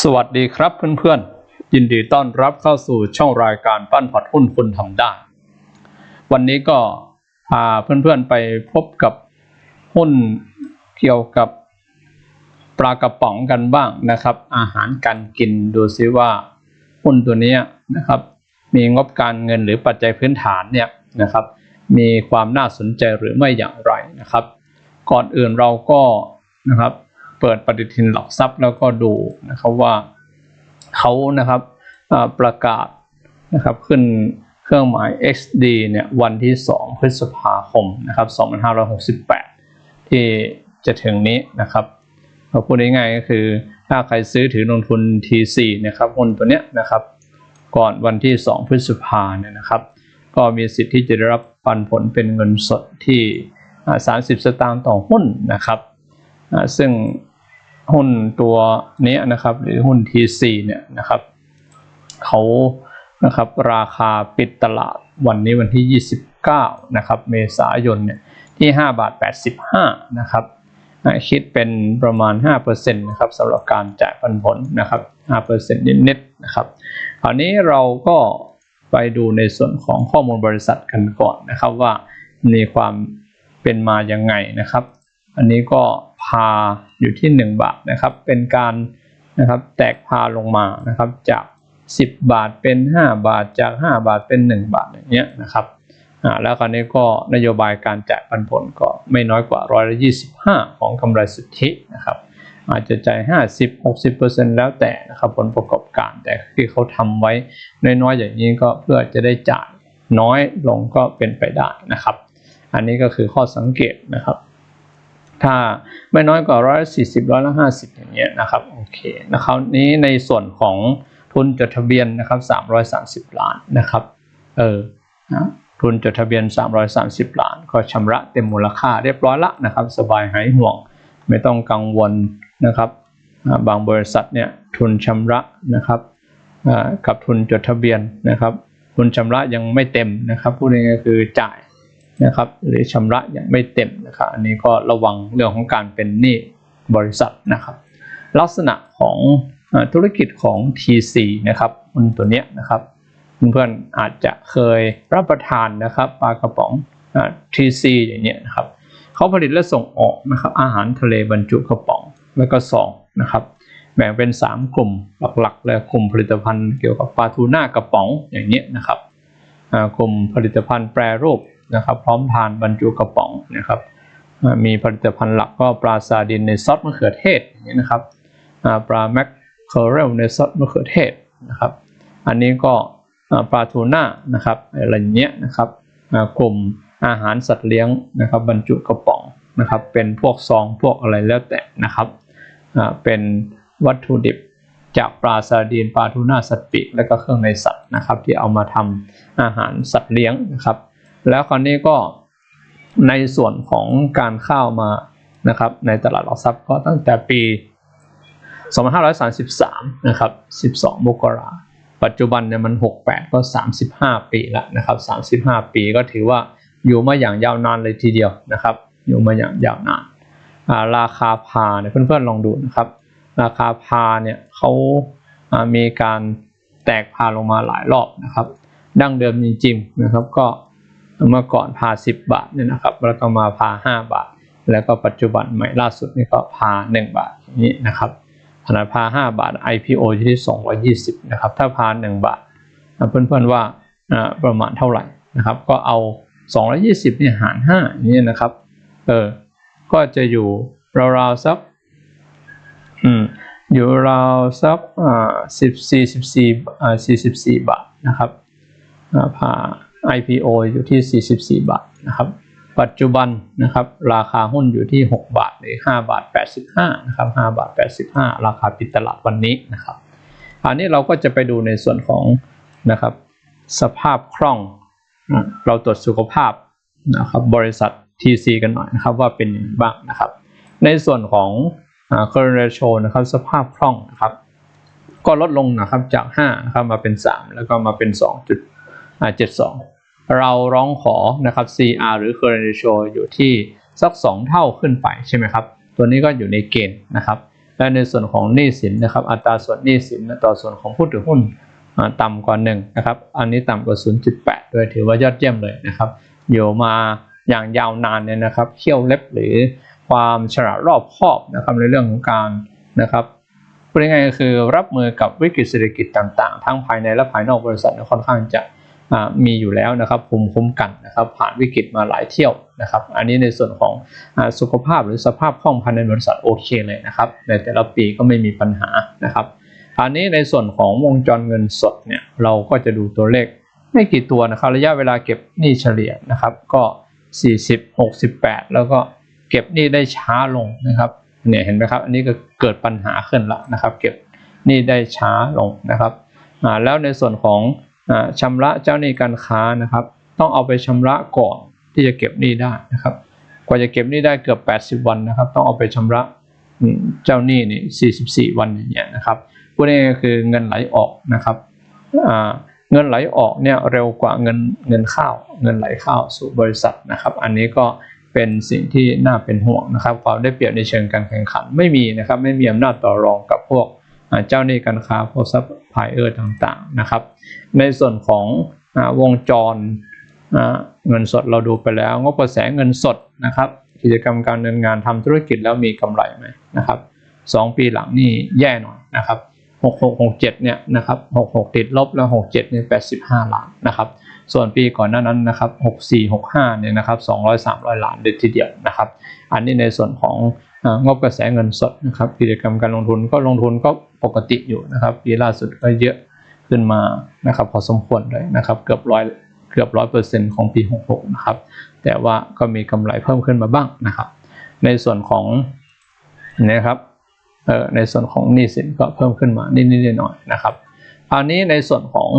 สวัสดีครับเพื่อนๆ ยินดีต้อนรับเข้าสู่ช่องรายการปั้นพอร์ตหุ้นคุณทำได้ วันนี้ก็พาเพื่อนๆไปพบกับหุ้นเกี่ยวกับปลากระป๋องกันบ้างนะครับ อาหารการกินดูซิว่าหุ้นตัวนี้นะครับ มีงบการเงินหรือปัจจัยพื้นฐานเนี่ยนะครับ มีความน่าสนใจหรือไม่อย่างไรนะครับ ก่อนอื่นเราก็นะครับ เปิดปฏิทินหลักทรัพย์แล้วก็ดูนะครับว่าเขานะครับประกาศนะครับขึ้นเครื่องหมาย XD เนี่ยวันที่ 2 พฤษภาคมนะครับ2568 ที่จะถึงนี้นะครับเราพูดง่ายๆก็คือถ้าใครซื้อถือลงทุน T4 นะครับหุ้นตัวเนี้ยนะครับ ก่อนวันที่ 2 พฤษภาเนี่ยนะครับ ก็มีสิทธิ์ที่จะได้รับปันผลเป็นเงินสดที่ 30 สตางค์ต่อหุ้นนะครับซึ่ง หุ้นตัวนี้นะครับ หรือหุ้น T4 เนี่ยนะครับเขานะครับราคาปิดตลาดวันนี้วันที่ 29 นะครับ เมษายนเนี่ยที่ 5 บาท 85 นะครับคิดเป็นประมาณ 5%นะครับสำหรับการจ่ายปันผลนะครับ 5%นิดๆนะครับคราวนี้เราก็ไปดูในส่วนของข้อมูลบริษัทกันก่อนนะครับว่ามีความเป็นมายังไงนะครับ อันนี้ก็ พาอยู่ที่ 1 บาทนะครับ เป็นการนะครับแตกพาลงมานะครับจาก 10 บาทเป็น 5 บาทจาก 5 บาทเป็น 1 บาทอย่างเงี้ยนะครับอ่าแล้วคราวนี้ก็นโยบายการจ่ายปันผลก็ไม่น้อยกว่าร้อยละ25ของกำไรสุทธินะครับ อาจจะจ่าย 50 60%แล้วแต่นะครับผลประกอบการแต่ที่เขาทำไว้น้อยๆอย่างนี้ก็เพื่อจะได้จ่ายน้อยลงก็เป็นไปได้นะครับ อันนี้ก็คือข้อสังเกตนะครับ ถ้าไม่น้อยกว่าร้อยสี่สิบร้อยละห้าสิบอย่างเงี้ยนะครับโอเคนะครับนี้ในส่วนของทุนจดทะเบียนนะครับสามร้อยสามสิบล้านนะครับเออนะทุนจดทะเบียน 330 ล้าน ก็ชำระเต็มมูลค่าเรียบร้อยละนะครับ สบายหายห่วง ไม่ต้องกังวลนะครับ บางบริษัทเนี่ยทุนชำระนะครับกับทุนจดทะเบียนนะครับ ทุนชำระยังไม่เต็มนะครับพูดง่ายๆคือจ่าย นะครับหรือชำระยังไม่เต็มนะครับอันนี้ก็ระวังเรื่องของการเป็นหนี้บริษัทนะครับลักษณะของอธุรกิจของ TC นะครับหุ้นตัวเนี้ยนะครับเพื่อนๆอาจจะเคยรับประทานนะครับปลากระป๋องอ TC อย่างเนี้ยนะครับเขาผลิตและส่งออกนะครับอาหารทะเลบรรจุกระป๋องแล้วก็ซองนะครับแบ่งเป็น 3 กลุ่มหลักๆเลยกลุ่มผลิตภัณฑ์เกี่ยวกับปลาทูน่ากระป๋องอย่างเนี้ยนะครับกลุ่มผลิตภัณฑ์แปรรูป นะครับ พร้อมทานบรรจุกระป๋องนะครับมีผลิตภัณฑ์หลักก็ปลาซาดินในซอสมะเขือเทศอย่างนี้ยนะครับปลาแมคเคอเรลในซอสมะเขือเทศนะครับ อันนี้ก็ปลาทูน่านะครับอะไรเงี้ยนะครับกลุ่มอาหารสัตว์เลี้ยงนะครับ บรรจุกระป๋องนะครับ เป็นพวกซองพวกอะไรแล้วแต่นะครับเป็นวัตถุดิบจากปลาซาดีนปลาทูน่าสัตว์ปีกและก็เครื่องในสัตว์นะครับ ที่เอามาทำอาหารสัตว์เลี้ยงนะครับ แล้วคราวนี้ก็ในส่วนของการเข้ามานะครับ ในตลาดหลักทรัพย์ก็ตั้งแต่ปี 2533 นะครับ 12 มกราปัจจุบันเนี่ยมัน 68 ก็ 35 ปีแล้วนะครับ 35 ปีก็ถือว่าอยู่มาอย่างยาวนานเลยทีเดียวนะครับ อยู่มาอย่างยาวนานาราคาพาเนี่ยเพื่อนๆลองดูนะครับ ราคาพาเนี่ยเขาามีการแตกพาลงมาหลายรอบนะครับ ดั้งเดิมจริงๆนะครับก็ เมื่อก่อนพา 10 บาทเนี่ยนะครับ แล้วก็มาพา 5 บาท แล้วก็ปัจจุบันใหม่ล่าสุดนี่ก็พา 1 บาทอย่างนี้นะครับขนาดพา 5 บาท IPO อยู่ที่220นะครับ ถ้าพา 1 บาทเพื่อนๆว่าประมาณเท่าไหร่นะครับ ก็เอา 220เนี่ยหาร5อย่านี้นะครับ เออ ก็จะอยู่ราวๆสัก อืม อยู่ราวสักอ่า14 14อ่า44 บาทนะครับพา IPO อยู่ที่ 44 บาทนะครับ ปัจจุบันนะครับราคาหุ้นอยู่ที่ 6 บาทหรือ5บาท 85นะครับ5บาท 85 ราคาปิดตลาดวันนี้นะครับอันนี้เราก็จะไปดูในส่วนของนะครับสภาพคล่องอะเราตรวจสุขภาพนะครับบริษัท TC กันหน่อยนะครับว่าเป็นยังไงบ้างนะครับ ในส่วนของอ่า current ratio นะครับสภาพคล่องนะครับ ก็ลดลงนะครับจาก5นะครับมาเป็น 3 แล้วก็มาเป็น 2.72 เราร้องขอนะครับ CR หรือ current ratio อยู่ที่สัก 2 เท่าขึ้นไปใช่ไหมครับ ตัวนี้ก็อยู่ในเกณฑ์นะครับ และในส่วนของหนี้สินนะครับ อัตราส่วนหนี้สินต่อส่วนของผู้ถือหุ้นต่ำกว่า1นะครับ อันนี้ต่ำกว่า 0.8 โดยถือว่ายอดเยี่ยมเลยนะครับ อยู่มาอย่างยาวนานเนี่ยนะครับ เขี้ยวเล็บหรือความฉลาดรอบคอบนะครับในเรื่องของการนะครับพูดง่ายๆก็คือรับมือกับวิกฤตเศรษฐกิจต่างๆ ทั้งภายในและภายนอกบริษัทค่อนข้างจะ มีอยู่แล้วนะครับภูมิคุ้มกันนะครับผ่านวิกฤตมาหลายเที่ยวนะครับ อันนี้ในส่วนของสุขภาพหรือสภาพคล่องภายในบริษัทโอเคเลยนะครับ ในแต่ละปีก็ไม่มีปัญหานะครับอันนี้ในส่วนของวงจรเงินสดเนี่ยเราก็จะดูตัวเลขไม่กี่ตัวนะครับระยะเวลาเก็บหนี้เฉลี่ยนะครับก็ 40 68 แล้วก็เก็บหนี้ได้ช้าลงนะครับเนี่ยเห็นไหมครับอันนี้ก็เกิดปัญหาขึ้นละนะครับ เก็บหนี้ได้ช้าลงนะครับแล้วในส่วนของ ชำระเจ้าหนี้การค้านะครับ ต้องเอาไปชำระก่อนที่จะเก็บหนี้ได้นะครับ กว่าจะเก็บหนี้ได้เกือบ 80 วันนะครับ ต้องเอาไปชำระเจ้าหนี้นี่44 วันอย่างเงี้ยนะครับพูดง่ายๆคือเงินไหลออกนะครับเงินไหลออกเนี่ยเร็วกว่าเงินเงินเข้าเงินไหลเข้าสู่บริษัทนะครับ อันนี้ก็เป็นสิ่งที่น่าเป็นห่วงนะครับ ความได้เปรียบในเชิงการแข่งขันไม่มีนะครับ ไม่มีอำนาจต่อรองกับพวก เจ้าหนี้การค้าพวกซัพพลายเออร์ต่างๆนะครับ ในส่วนของวงจรเงินสดเราดูไปแล้ว งบกระแสเงินสดนะครับ กิจกรรมการเนินงานทำธุรกิจแล้วมีกำไรไหมนะครับสองปีหลังนี่แย่หน่อยนะครับ6667เนี่ยนะครับ66ติดลบแล้ว67เนี่ย85ล้านนะครับ ส่วนปีก่อนหน้านั้นนะครับ64 65เนี่ยนะครับ200 300ล้านเด็ดทีเดียวนะครับ อันนี้ในส่วนของ งบกระแสเงินสดนะครับกิจกรรมการลงทุนก็ลงทุนก็ปกติอยู่นะครับปีล่าสุดก็เยอะขึ้นมานะครับพอสมควรเลยนะครับ เกือบร้อยเกือบร้อยเปอร์เซ็นต์ของปี 66 นะครับ แต่ว่าก็มีกำไรเพิ่มขึ้นมาบ้างนะครับ ในส่วนของนะครับเออในส่วนของหนี้สินก็เพิ่มขึ้นมานิดๆหน่อยๆนะครับอันนี้ในส่วนของ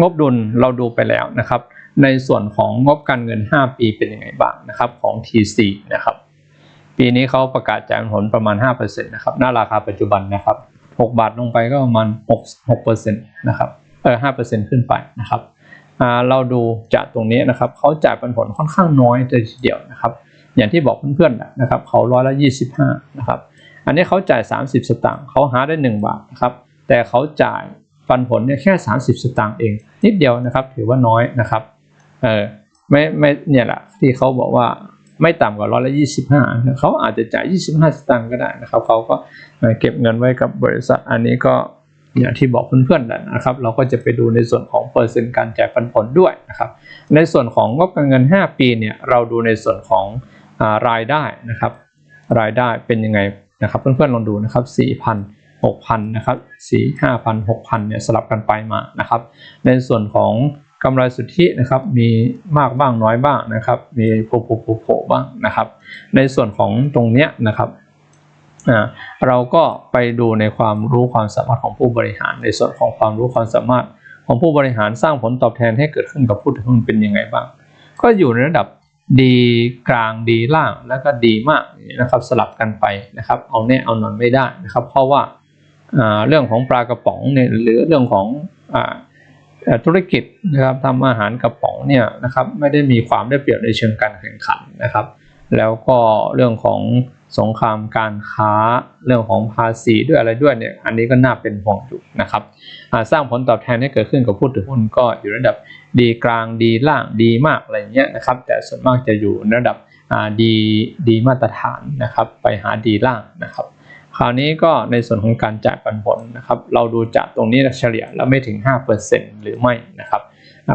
งบดุลเราดูไปแล้วนะครับ ในส่วนของงบการเงิน 5 ปีเป็นยังไงบ้างนะครับของ TC นะครับ ปีนี้เขาประกาศจ่ายผลประมาณ 5%นะครับหน้าราคาปัจจุบันนะครับ 6 บาทลงไปก็ประมาณ6 6%นะครับเออ5%ขึ้นไปนะครับเราดูจากตรงนี้นะครับเขาจ่ายปันผลค่อนข้างน้อยเลยทีเดียวนะครับ อย่างที่บอกเพื่อนๆนะครับเขาร้อยละ25นะครับอันนี้เขาจ่าย 30 สตางค์เขาหาได้ 1 บาทนะครับแต่เขาจ่ายปันผลเนี่ยแค่ 30 สตางค์เอง นิดเดียวนะครับ ถือว่าน้อยนะครับเออไม่ไม่เนี่ยแหละที่เขาบอกว่า ไม่ต่ำกว่าร้อยละยี่สิบห้าเขาอาจจะจ่ายยี่สิบห้าสตางค์ก็ได้นะครับเขาก็เก็บเงินไว้กับบริษัทอันนี้ก็อย่างที่บอกเพื่อนๆนะครับ เราก็จะไปดูในส่วนของเปอร์เซ็นต์การจ่ายปันผลด้วยนะครับ ในส่วนของงบการเงิน 5 ปีเนี่ยเราดูในส่วนของรายได้นะครับ รายได้เป็นยังไงนะครับ เพื่อนๆลองดูนะครับ4,000 6,000นะครับ4 5,000 6,000เนี่ยสลับกันไปมานะครับ ในส่วนของ กำไรสุทธินะครับมีมากบ้างน้อยบ้างนะครับ มีโผล่โผล่บ้างนะครับ ในส่วนของตรงเนี้ยนะครับเราก็ไปดูในความรู้ความสามารถของผู้บริหาร ในส่วนของความรู้ความสามารถของผู้บริหารสร้างผลตอบแทนให้เกิดขึ้นกับผู้ถือหุ้นเป็นยังไงบ้าง ก็อยู่ในระดับดีกลางดีล่างแล้วก็ดีมากนะครับสลับกันไปนะครับ เอาแน่เอานอนไม่ได้นะครับ เพราะว่าเรื่องของปลากระป๋องเนี่ยหรือเรื่องของ ธุรกิจนะครับทำอาหารกระป๋องเนี่ยนะครับไม่ได้มีความได้เปรียบในเชิงการแข่งขันนะครับ แล้วก็เรื่องของสงครามการค้าเรื่องของภาษีด้วยอะไรด้วยเนี่ยอันนี้ก็น่าเป็นห่วงอยู่นะครับสร้างผลตอบแทนให้เกิดขึ้นกับผู้ถือหุ้นก็อยู่ระดับดีกลางดีล่างดีมากอะไรเงี้ยนะครับ แต่ส่วนมากจะอยู่ระดับดีดีมาตรฐานนะครับ ไปหาดีล่างนะครับ คราวนี้ก็ในส่วนของการจ่ายปันผลนะครับ เราดูจากตรงนี้เฉลี่ยแล้วไม่ถึง 5%หรือไม่นะครับ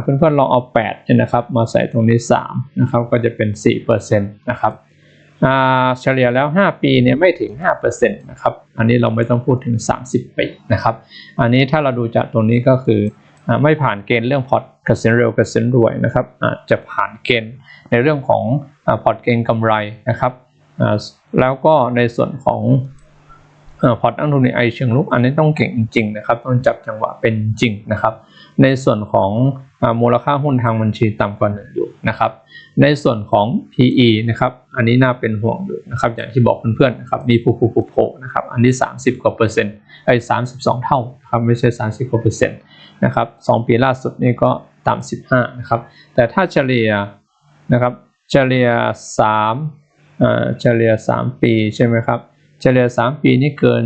เพื่อนๆลองเอา8เนี่ยนะครับมาใส่ตรงนี้3นะครับก็จะเป็น 4%นะครับเฉลี่ยแล้ว 5 ปีเนี่ยไม่ถึง 5%นะครับ อันนี้เราไม่ต้องพูดถึง 30 ปีนะครับ อันนี้ถ้าเราดูจากตรงนี้ก็คือไม่ผ่านเกณฑ์เรื่องพอร์ตเกษียณเร็วเกษียณรวยนะครับอาจจะผ่านเกณฑ์ในเรื่องของพอร์ตเกณฑ์กำไรนะครับ แล้วก็ในส่วนของ พอร์ตอังทุนในไอเชิงลุกอันนี้ต้องเก่งจริงนะครับ ต้องจับจังหวะเป็นจริงนะครับ ในส่วนของมูลค่าหุ้นทางบัญชีต่ำกว่าหนึ่งอยู่นะครับ ในส่วนของ PE นะครับ อันนี้น่าเป็นห่วงอยู่นะครับ อย่างที่บอกเพื่อนๆนะครับ มีผูผูผูโผนะครับ อันนี้ 30 กว่าเปอร์เซ็นต์ไอ้สามสิบสองเท่าครับไม่ใช่ 30 กว่าเปอร์เซ็นต์นะครับสองปีล่าสุดนี่ก็ต่ำสิบห้านะครับ แต่ถ้าเฉลี่ยนะครับ เฉลี่ยสามเฉลี่ย3ปีใช่ไหมครับ เฉลี่ย 3 ปีนี่เกิน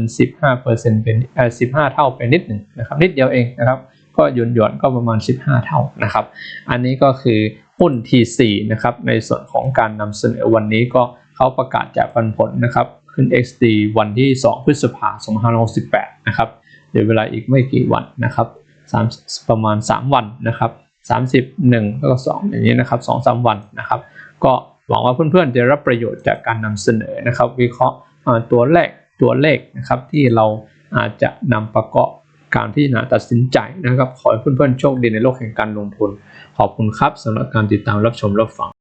15%เป็นเอ่อ15 เท่าไปนิดหนึ่งนะครับนิดเดียวเองนะครับก็หยวนหยวนๆก็ประมาณ 15 เท่านะครับ อันนี้ก็คือหุ้น T4 นะครับในส่วนของการนำเสนอวันนี้ก็เขาประกาศแจกปันผลนะครับขึ้น XD วันที่ 2 พฤษภาคม2568 นะครับเดี๋ยวเวลาอีกไม่กี่วันนะครับ3ประมาณ 3 วันนะครับ31 แล้วก็ 2 อย่างนี้นะครับ 2-3 วันนะครับ ก็หวังว่าเพื่อนๆจะรับประโยชน์จากการนำเสนอนะครับ วิเคราะห์ ตัวเลขตัวเลขนะครับที่เราอาจจะนำประกอบการที่นาตัดสินใจนะครับ ขอให้เพื่อนๆโชคดีในโลกแห่งการลงทุน ขอบคุณครับสำหรับการติดตามรับชมรับฟัง